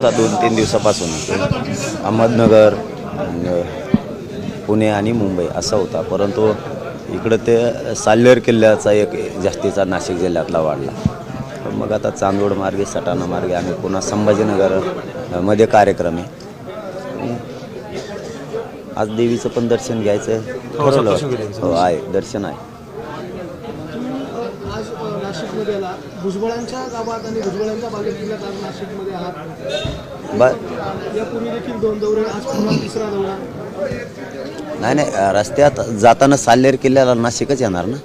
दोन तीन दिवसापासून अहमदनगर पुणे आणि मुंबई असा होता. परंतु इकडं ते साल्हेर किल्ल्याचा एक जास्तीचा नाशिक जिल्ह्यातला वाढला. मग आता चांदोड मार्गे सटाणा मार्गे आणि पुन्हा संभाजीनगरमध्ये कार्यक्रम आहे. आज देवीचं पण दर्शन घ्यायचं ठरवलं. हो आहे. दर्शन आहे. आला भुजबळांच्या गावात आणि भुजबळांच्या बागेत जिल्ह्यात आज नाशिकमध्ये आहात? यापूर्वी देखील दोन दौरे आज पुन्हा तिसरा दौरा. नाही नाही रस्त्यात जाताना साल्हेर किल्ल्याला नाशिकच येणार ना?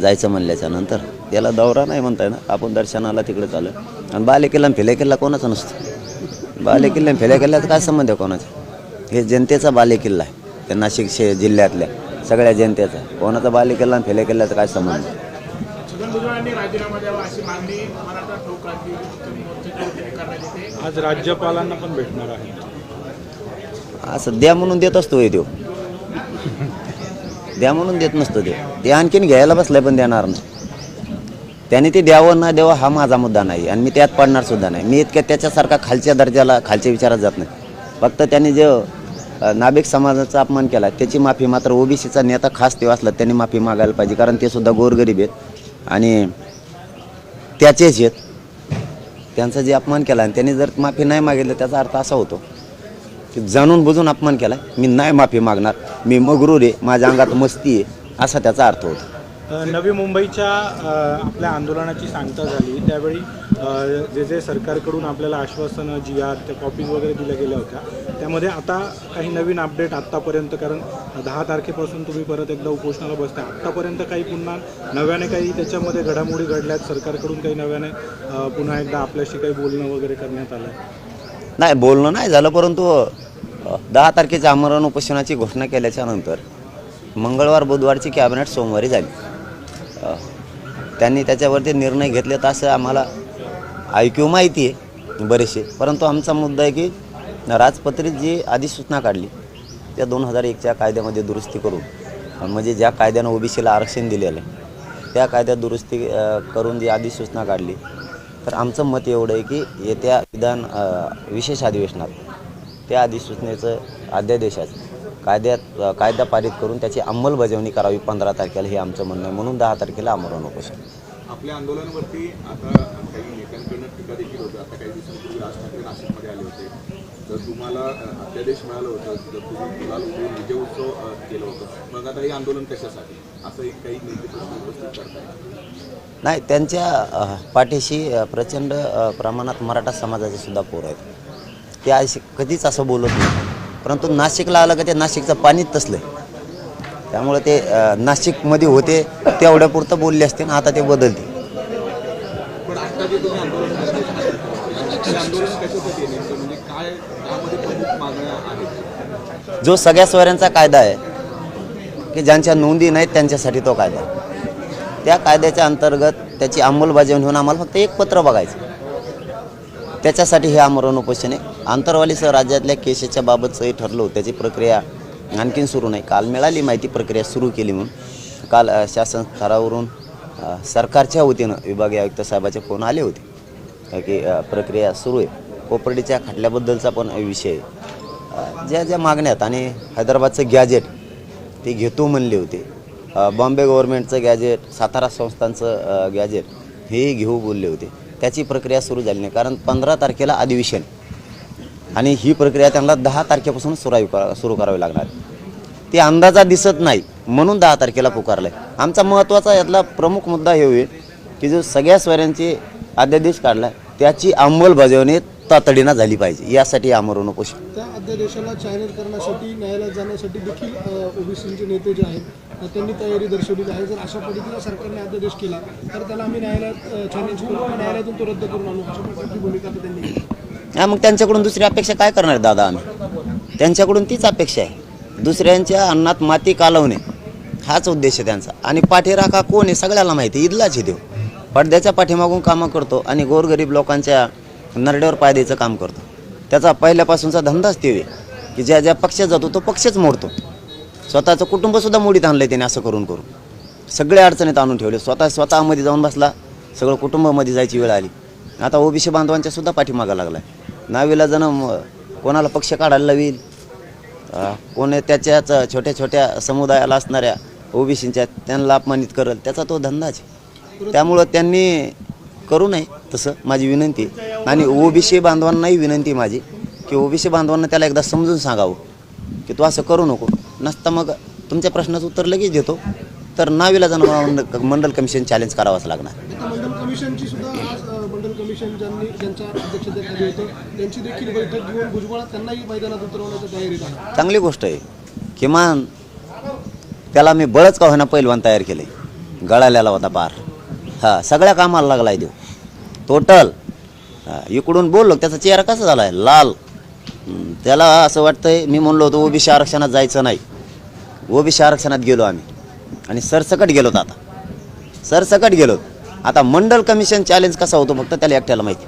जायचं म्हणल्याच्या नंतर. त्याला दौरा नाही म्हणताय ना? आपण दर्शनाला तिकडे चालू. आणि बाले किल्ला फेले किल्ला कोणाचा नसतो? बाले किल्ला फेले किल्ल्याचा काय संबंध आहे कोणाचा? हे जनतेचा बाले किल्ला आहे. त्या नाशिक शे जिल्ह्यातल्या सगळ्या जनतेचा. कोणाचा बाले किल्ला आणि फेले किल्ल्याचा काय संबंध? आहे? छगन भुजबळांनी राजीनामा द्यावा अशी मागणी मराठा ठोक क्रांती मोर्चाच्या वतीने करण्यात येते. आज राज्यपालांना पण भेटणार आहे. असं द्या म्हणून देत असतो हे देव द्या म्हणून देत नसतो ते ते आणखीन घ्यायला बसलाय पण देणार नाही. त्याने ते द्यावं ना द्यावं हा माझा मुद्दा नाही आणि मी त्यात पडणार सुद्धा नाही. मी इतक्या त्याच्यासारखा खालच्या दर्जाला खालच्या विचारात जात नाही. फक्त त्यांनी जे नाभिक समाजाचा अपमान केला त्याची माफी मात्र ओबीसीचा नेता खास तेव्हा असला त्यांनी माफी मागायला पाहिजे कारण ते सुद्धा गोरगरीब आहेत. आणि त्याचेच आहेत. त्यांचा जे अपमान केला आणि त्यांनी जर माफी नाही मागितलं त्याचा अर्थ असा होतो की जाणून बुजून अपमान केला मी नाही माफी मागणार मी मगरूर आहे माझ्या अंगात मस्ती आहे असा त्याचा अर्थ होतो. नवी मुंबईच्या आपल्या आंदोलनाची सांगता झाली. त्यावेळी जे जे सरकारकडून आपल्याला आश्वासनं जी आर त्या कॉपीज वगैरे दिल्या गेल्या होत्या त्यामध्ये आता काही नवीन अपडेट आत्तापर्यंत कारण दहा तारखेपासून तुम्ही परत एकदा उपोषणाला बसता आत्तापर्यंत काही पुन्हा नव्याने काही त्याच्यामध्ये घडामोडी घडल्यात सरकारकडून काही नव्याने पुन्हा एकदा आपल्याशी काही बोलणं वगैरे करण्यात आलं नाही बोलणं नाही झालं परंतु दहा तारखेच्या आमरण उपोषणाची घोषणा केल्याच्यानंतर मंगळवार बुधवारची कॅबिनेट सोमवारी झाली. त्यांनी त्याच्यावरती निर्णय घेतले तर असं आम्हाला ऐक्यू माहिती आहे बरेचसे. परंतु आमचा मुद्दा आहे की राजपत्रित जी अधिसूचना काढली त्या दोन हजार एकच्या कायद्यामध्ये दुरुस्ती करून म्हणजे ज्या कायद्यानं ओबीसीला आरक्षण दिलेलं आहे त्या कायद्यात दुरुस्ती करून जी अधिसूचना काढली तर आमचं मत एवढं आहे की येत्या विधान विशेष अधिवेशनात त्या अधिसूचनेचं अध्यादेशाचं कायद्यात कायदा पारित करून त्याची अंमलबजावणी करावी पंधरा तारखेला हे आमचं म्हणणं आहे. म्हणून दहा तारखेला आमरण उपोषण आपल्या आंदोलनावरती आता काही नेत्यांकडनं टीका देखील होतं. आता काही दिवसांपूर्वी राज ठाकरे नाशिकमध्ये आले होते. जर तुम्हाला अध्यादेश मिळालं होतं जर तुम्ही गुलाल उडवून विजय उत्सव केलं होतं. मग आता हे आंदोलन कशासाठी? असं एक काही नेते प्रश्न उपस्थित करताय नाही त्यांच्या पाठीशी प्रचंड प्रमाणात मराठा समाजाचे सुद्धा पोर आहेत. ते असे कधीच असं बोलत नाही. परंतु नाशिकला आलं का ते नाशिकचं पाणीच तसलं त्यामुळे ते नाशिकमध्ये होते तेवढ्यापुरतं बोलले असते ना आता ते बदलते. तुम्ही आंदोलन आंदोलन कशासाठी म्हणजे काय त्यामध्ये प्रमुख मागण्या आहेत? जो सगळ्या सोयऱ्यांचा कायदा आहे की ज्यांच्या नोंदी नाहीत त्यांच्यासाठी तो कायदा त्या कायद्याच्या अंतर्गत त्याची अंमलबजावणी होऊन आम्हाला फक्त एक पत्र बघायचं. त्याच्यासाठी हे आमरण उपोषण आहे. आंतरवालीसह राज्यातल्या केसेसच्या बाबतचंही ठरलो त्याची प्रक्रिया आणखीन सुरू नाही. काल मिळाली माहिती प्रक्रिया सुरू केली म्हणून. काल शासन स्तरावरून सरकारच्या वतीनं विभागीय आयुक्त साहेबाचे फोन आले होते. की प्रक्रिया सुरू आहे. कोपर्डीच्या खटल्याबद्दलचा पण विषय ज्या ज्या मागण्या आहेत आणि हैदराबादचं गॅजेट ते घेतो म्हणले होते. बॉम्बे गव्हर्नमेंटचं गॅजेट सातारा संस्थांचं गॅजेट हे घेऊ बोलले होते. त्याची प्रक्रिया सुरू झाली नाही कारण पंधरा तारखेला अधिवेशन. आणि ही प्रक्रिया त्यांना दहा तारखेपासून सुरू करा सुरू करावी लागणार. ती अंदाजा दिसत नाही. म्हणून दहा तारखेला पुकारलं आहे आमचा महत्त्वाचा यातला प्रमुख मुद्दा हे होईल की जो सगळ्या स्वरांची अध्यादेश काढला त्याची अंमलबजावणी तातडीनं झाली पाहिजे. यासाठी आमरण उपोषण. त्या अध्यादेशाला चॅलेंज करण्यासाठी न्यायालयात जाण्यासाठी देखील ओबीसीचे नेते जे आहेत त्यांनी तयारी दर्शवलेली आहे. जर अशा पद्धतीने सरकारने अध्यादेश केला तर त्याला आम्ही न्यायालयात चॅलेंज करू न्यायालयातून तो रद्द करून आणू. अशा प्रकारची भूमिका त्यांनी घेतली. हा मग त्यांच्याकडून दुसरी अपेक्षा काय करणार दादा आम्ही? त्यांच्याकडून तीच अपेक्षा आहे. दुसऱ्यांच्या अन्नात माती कालवणे. हाच उद्देश आहे त्यांचा. आणि पाठीराखा कोण आहे सगळ्याला माहिती आहे, देव. पडद्याच्या पाठीमागून कामं करतो आणि गोरगरीब लोकांच्या नरड्यावर पाय द्यायचं काम करतो. त्याचा पहिल्यापासूनचा धंदाच ते आहे की ज्या ज्या पक्षात जातो तो पक्षच मोडतो. स्वतःचं कुटुंबसुद्धा मोडीत आणलं त्याने असं करून करून. सगळे अडचणीत आणून ठेवले. स्वतः स्वतःमध्ये जाऊन बसला सगळं कुटुंबामध्ये जायची वेळ आली. आता ओबीसी बांधवांच्या सुद्धा पाठीमागा लागला आहे नावीला जण कोणाला पक्ष काढायला लावील? कोण कोणी त्याच्याच छोट्या छोट्या समुदायाला असणाऱ्या ओबीसीच्या त्यांना अपमानित करेल त्याचा तो धंदाच. त्यामुळं त्यांनी करू नये तसं माझी विनंती. आणि ओबीसी बांधवांनाही विनंती माझी की ओबीसी बांधवांना त्याला एकदा समजून सांगावं की तू असं करू नको. नसता मग तुमच्या प्रश्नाचं उत्तर लगेच देतो. तर नाविलाजानं मला मंडल कमिशन चॅलेंज करावंच लागणार. आता मंडल कमिशनची सुद्धा आज अ, मंडल कमिशन ज्यांनी ज्यांच्या अध्यक्षतेखाली होतं त्यांची देखील बैठक घेऊन भुजबळात त्यांनाही मैदानात उतरवण्याच्या तयारीत आहे. चांगली गोष्ट आहे. किमान त्याला मी बळच का होईना पैलवान तयार केले. गळालेला होता पार. हा सगळ्या कामाला लागला आहे देऊ टोटल इकडून बोललो त्याचा चेहरा कसा झाला आहे लाल त्याला असं वाटतंय मी म्हणलो होतो ओबीसी आरक्षणात जायचं नाही. ओबीसी आरक्षणात गेलो आम्ही. आणि सरसकट गेलो आता. सरसकट गेलो आता मंडल कमिशन चॅलेंज कसा होतो फक्त त्याला एकट्याला माहिती.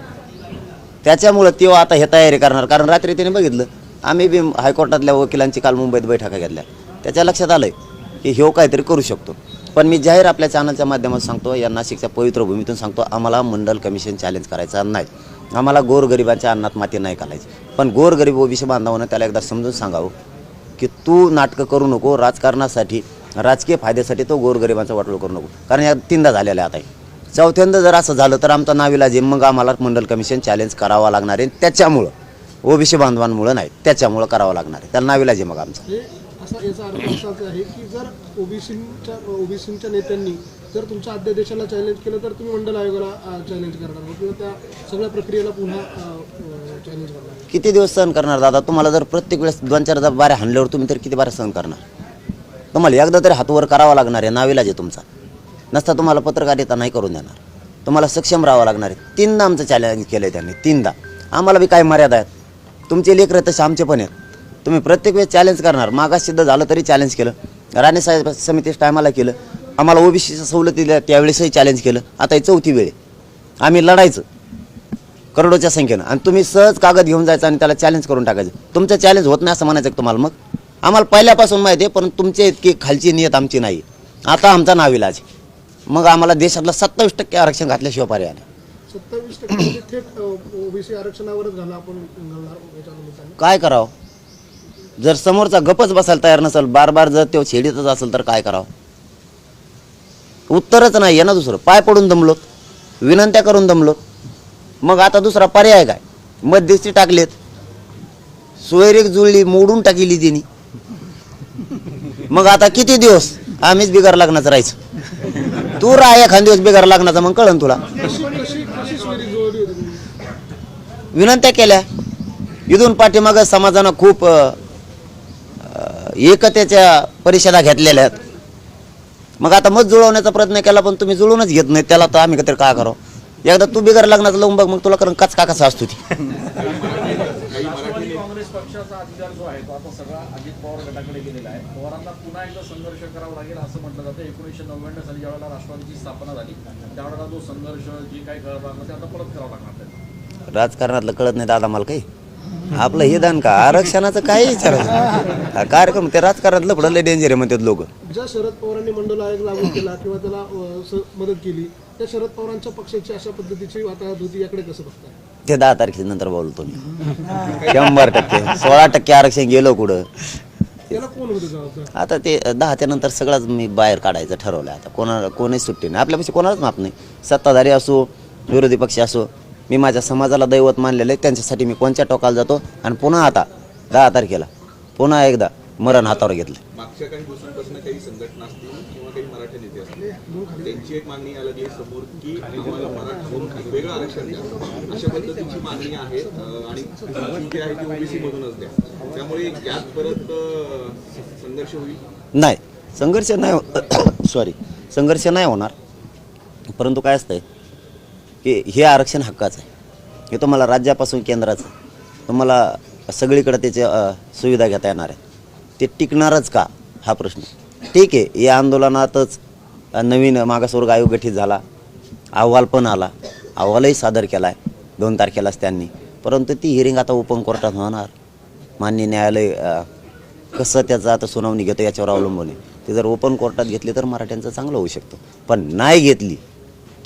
त्याच्यामुळं तो आता हे तयारी करणार. कारण रात्री त्याने बघितलं आम्ही बी हायकोर्टातल्या वकिलांची काल मुंबईत बैठका घेतल्या. त्याच्या लक्षात आलं आहे ह्यो काहीतरी करू शकतो. पण मी जाहीर आपल्या चॅनलच्या माध्यमातून सांगतो या नाशिकच्या पवित्र भूमीतून सांगतो आम्हाला मंडल कमिशन चॅलेंज करायचा नाही. आम्हाला गोरगरिबांच्या अन्नात माती नाही घालायची. पण गोरगरीब ओबीसी बांधवानं त्याला एकदा समजून सांगावं की तू नाटकं करू नको राजकारणासाठी राजकीय फायद्यासाठी तो गोरगरिबांचा वाटोळ करू नको. कारण या तीनदा झालेला आहे आता आहे चौथ्यांदा जर असं झालं तर आमचा नाविला जे मग आम्हाला मंडल कमिशन चॅलेंज करावा लागणार आहे. त्याच्यामुळं ओबीसी बांधवांमुळं नाही त्याच्यामुळं करावं लागणार आहे. त्याला नाविला जे मग आमचं. असा याचा अर्थ असाच आहे की जर ओबीसीच्या ओबीसीच्या नेत्यांनी जर तुमच्या अध्यादेशाला चॅलेंज केलं तर तुम्ही मंडल आयोगाला चॅलेंज करणार. किंवा त्या सगळ्या प्रक्रियेला पुन्हा चॅलेंज करणार. किती दिवस सहन करणार दादा? तुम्हाला जर प्रत्येक वेळेस दोन चार बाऱ्या हाणल्यावर तुम्ही तर किती बाऱ्या सहन करणार? तुम्हाला एकदा तरी हातवर करावा लागणार आहे नाविलाज आहे तुमचा. नसता तुम्हाला पत्रकारिता नाही करून देणार. तुम्हाला सक्षम राहावं लागणार आहे. तीनदा आमचं चॅलेंज केलं आहे त्यांनी तीनदा. आम्हाला बी काय मर्यादा आहेत. तुमचे लेकर तसे आमचे पण आहेत. तुम्ही प्रत्येक वेळेस चॅलेंज करणार. मागास सिद्ध झालं तरी चॅलेंज केलं. राणेसाहेब समितीस टायमाला केलं. आम्हाला ओबीसीच्या सवलती दिल्या त्यावेळेसही चॅलेंज केलं. आता ही चौथी वेळ आम्ही लढायचं. करोडोच्या संख्येनं. आणि तुम्ही सहज कागद घेऊन जायचं आणि त्याला चॅलेंज करून टाकायचं. तुमचं चॅलेंज होत नाही असं म्हणायचं तुम्हाला मग? आम्हाला पहिल्यापासून माहिती आहे पण तुमच्या इतकी खालची नियत आमची नाही. आता आमचा नाविलाज मग आम्हाला देशातलं सत्तावीस टक्के आरक्षण घातल्याशिवाय पर्याय नाही. सत्तावीस टक्के म्हणजे काय करावं? जर समोरचा गपच बसायला तयार नसेल बार बार जर तो छेडीतच असेल तर काय करावं? उत्तरच नाही आहे ना दुसरं. पाय पडून दमलो विनंत्या करून दमलो मग आता दुसरा पर्याय काय? मध्यस्थी टाकलेत. सोयरीक जुळली मोडून टाकली तिने. मग आता किती दिवस? आम्हीच बिगार लागण्याचं राहायचं. तू राह एखाद दिवस बिगार लग्नाचा मग कळन तुला. विनंत्या केल्या. इथून पाठीमागं समाजानं खूप एकतेच्या परिषदा घेतलेल्या आहेत. मग आता मत जुळवण्याचा प्रयत्न केला पण तुम्ही जुळवूनच घेत नाही त्याला तर आम्ही काहीतरी काय करावं एकदा तू बिगर लग्नाचं लावून बघ मग तुला कारण कच का कसा असतो ती. काँग्रेस पक्षाचा अधिकार जो आहे तो आता सगळा अजित पवार गटाकडे गेलेला आहे. पवारांना पुन्हा एकदा संघर्ष करावा लागेल असं म्हटलं जातं. एकोणीसशे नव्याण्णव साली ज्यावेळेला राष्ट्रवादीची स्थापना झाली त्यावेळेला जो संघर्ष जे काही करावं लागलं ते आता परत करावं लागणार त्यांना राजकारणातलं कळत नाही दादा मला काही. आपलं हे दान का? आरक्षणाचं काय विचारायचं हा कार्यक्रम ते राजकारणात लफडं लय डेंजर आहे म्हणतात लोक. ज्या शरद पवारांनी मंडल आयोग लागू केला किंवा त्याला अ, स- मदत केली त्या शरद पवारांच्या पक्षाची अशा पद्धतीची वाताहत होती याकडे कसं बघताय? ते दहा तारखेनंतर बोलतो मी. शंभर टक्के. सोळा टक्के आरक्षण गेलो कुठं? त्याला कोण होतं जबाबदार? आता ते दहाच्या नंतर सगळंच मी बाहेर काढायचं ठरवलं आता. कोणा कोणीच सुट्टी नाही. आपल्यापाशी कोणालाच माफ नाही. सत्ताधारी असो विरोधी पक्ष असो मी माझ्या समाजाला दैवत मानलेलं आहे. त्यांच्यासाठी मी कोणत्या टोकाला जातो? आणि पुन्हा आता दहा तारखेला पुन्हा एकदा मरण हातावर घेतलं मागच्या काही दिवसांपासून काही संघटना असतील किंवा काही मराठी नेते असतील त्यांची एक मागणी यायला लागली समोर की आम्हाला मराठीतून वेगळं आरक्षण द्या. अशा पद्धतीची मागणी आहे अं, आणि जी आहे ती ओबीसी मधूनच द्या. त्यामुळे यात परत अं, संघर्ष होईल? नाही. संघर्ष नाही सॉरी संघर्ष नाही होणार. परंतु काय असतंय की हे आरक्षण हक्काचं आहे. हे तुम्हाला राज्यापासून केंद्राचं तुम्हाला सगळीकडे त्याचे सुविधा घेता येणार आहे. ते टिकणारच का? हा प्रश्न. ठीक आहे या आंदोलनातच नवीन मागासवर्ग आयोग गठीत झाला. अहवाल पण आला. अहवालही सादर केला आहे दोन तारखेलाच त्यांनी. परंतु ती हिअरिंग आता ओपन कोर्टात होणार. मान्य न्यायालय कसं त्याचं आता सुनावणी घेतं याच्यावर अवलंबून आहे. ते जर ओपन कोर्टात घेतली तर मराठ्यांचं चांगलं होऊ शकतं. पण नाही घेतली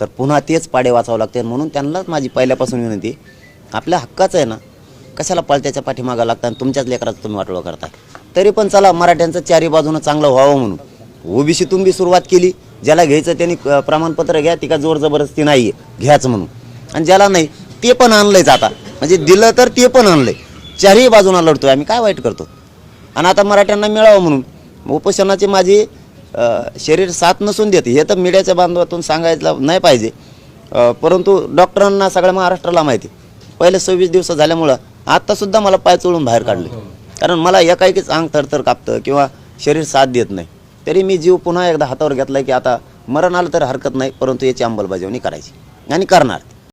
तर पुन्हा तेच पाडे वाचावं लागते. म्हणून त्यांनाच माझी पहिल्यापासून विनंती आपल्या हक्काचं आहे ना कशाला पळत्याच्या पाठीमागं लागतं आणि तुमच्याच लेकराचं तुम्ही वाटोळं करता? तरी पण चला मराठ्यांचं चारी बाजूनं चांगलं व्हावं म्हणून. ओबीसीतून बी सुरुवात केली ज्याला घ्यायचं त्यांनी प्रमाणपत्र घ्या ती का जोर जबरदस्ती नाही आहे घ्यायचं म्हणून. आणि ज्याला नाही ते पण आणलंयच आता म्हणजे दिलं तर ते पण आणलंय. चारही बाजूनं लढतोय आम्ही काय वाईट करतो? आणि आता मराठ्यांना मिळावं म्हणून. उपोषणाचे माझी शरीर साथ नसून देते. हे तर मीडियाच्या बांधवातून सांगायचं नाही पाहिजे. परंतु डॉक्टरांना सगळ्या महाराष्ट्राला माहिती. पहिले सव्वीस दिवस झाल्यामुळं आत्तासुद्धा मला पाय चोळून बाहेर काढले. कारण मला एकाएकीच अंग थरथर कापतं किंवा शरीर साथ देत नाही. तरी मी जीव पुन्हा एकदा हातावर घेतला की आता मरण आलं तर हरकत नाही परंतु याची अंमलबजावणी करायची. आणि करणार.